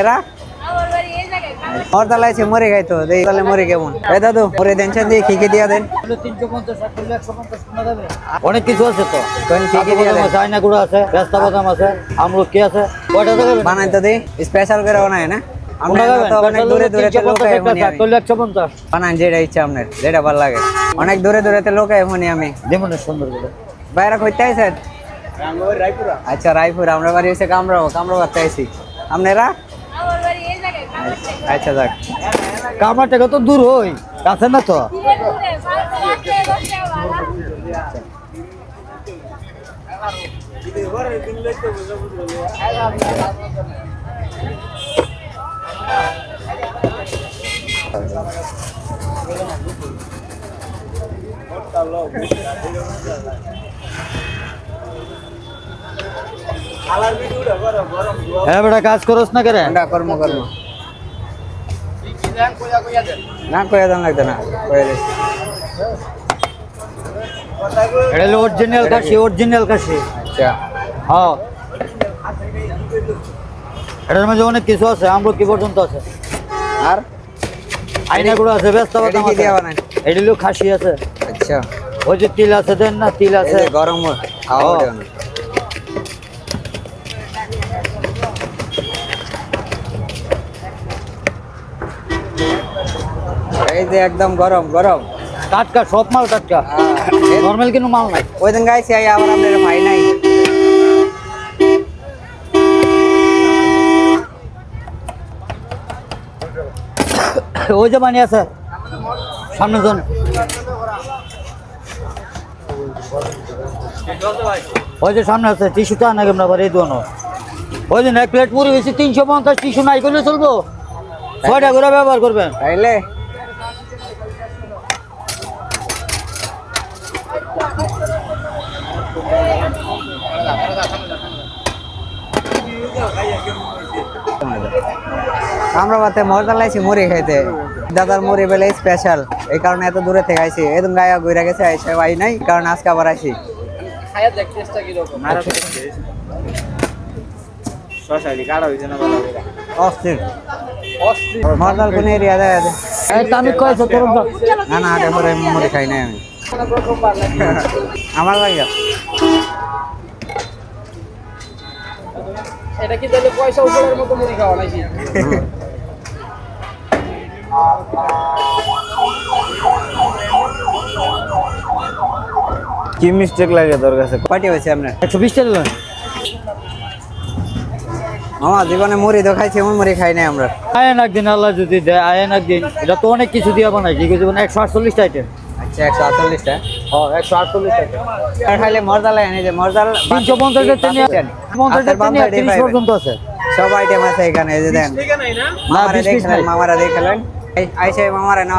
এরা? মরতালা আছে মরে খাইতো। দেই তাহলে মরে কেমন? এ দাদু মরে দেন দিয়ে খিকে দিয়া দেন? অনেক কিছু আছে তো। কোন কি কি দিয়া দেন? চাইনা গুঁড়ো আছে পেস্তা বাদাম আছে আমলকি আছে? কয়টা দেখাবেন বানাই তো দেই স্পেশাল করে বানায় না? অনেক দূরে দূরে বানান যেটা ইচ্ছা আপনার যেটা ভালো লাগে। অনেক দূরে দূরে লোক এমনি আমি। যেমন সুন্দর বাইরে আচ্ছা রায়পুর। আমরা বাড়ি এসে কামরাও কামরাও করতে আপনারা? আচ্ছা যাক। কামার টাকা তো দূর হই কাছে না তো? হ্যাঁ বেটা কাজ করস না কেরে? কর্ম কর্ম না কয়ে দেন লাগতো না কয়ে দিস এটা হলো অরিজিনাল কাশি অরিজিনাল কাশি আচ্ছা। হ্যাঁ। এটার মধ্যে অনেক কিছু আছে আমলো কি পর্যন্ত আছে? আর? আইনা গুলো আছে ব্যস্ত এটা হলো খাসি আছে। আচ্ছা। ওই যে তিল আছে দেন না তিল আছে। গরম খাওয়া এই যে একদম গরম গরম। টাটকা সব মাল টাটকা। হ্যাঁ, নর্মাল কিন্তু মাল নাই। ওই দিন গাইছি আবার আপনার ভাই নাই। ওই যে বানি আছে সামনে জন ওই যে সামনে আছে টিস্যুটা আনা কেমন আবার এই দোনো ওই দিন এক প্লেট মুড়ি বেশি তিনশো পঞ্চাশ টিস্যু নাই করলে চলবো? ছয়টা করে ব্যবহার করবেন। তাইলে? আমরা বাতে মজা লাগছে মুড়ি খাইতে। দাদার মুড়ি বেলে স্পেশাল এই কারণে এত দূরে থেকে আইছি। একদম গায়া ঘুরে গেছে আইসে ভাই নাই কারণ আজকে আবার আইছি। অস্থির। মজার কোন এরিয়া দেয় আমি কয়েছে তোর না না আগে মুড়ি মুড়ি খাই নাই আমি। আমার লাগে এটা কি তাহলে পয়সা উপরের মতো মুড়ি খাওয়া নাকি? কি মিস্টেক লাগে তোর কাছে? কয়টি হয়েছে আপনার? একশো বিশ টাকা মামা জীবনে মুড়ি তো খাইছি এমন মুড়ি খাই নাই আমরা। আয়েন একদিন আল্লাহ যদি দেয় আয়েন একদিন। এটা তো অনেক কিছু দিয়ে বানাই কি কিছু একশো আটচল্লিশটা আইটেম আচ্ছা একশো আটচল্লিশটা। একশো আটচল্লিশ খাইলে মজা এনে যে মজার তিনশো পঞ্চাশের পঞ্চাশের তিরিশ পর্যন্ত আছে। সব আইটেম আছে এখানে এই যে দেন। মামারা দেখলেন মামারা দেখলেন আইসে মামারা না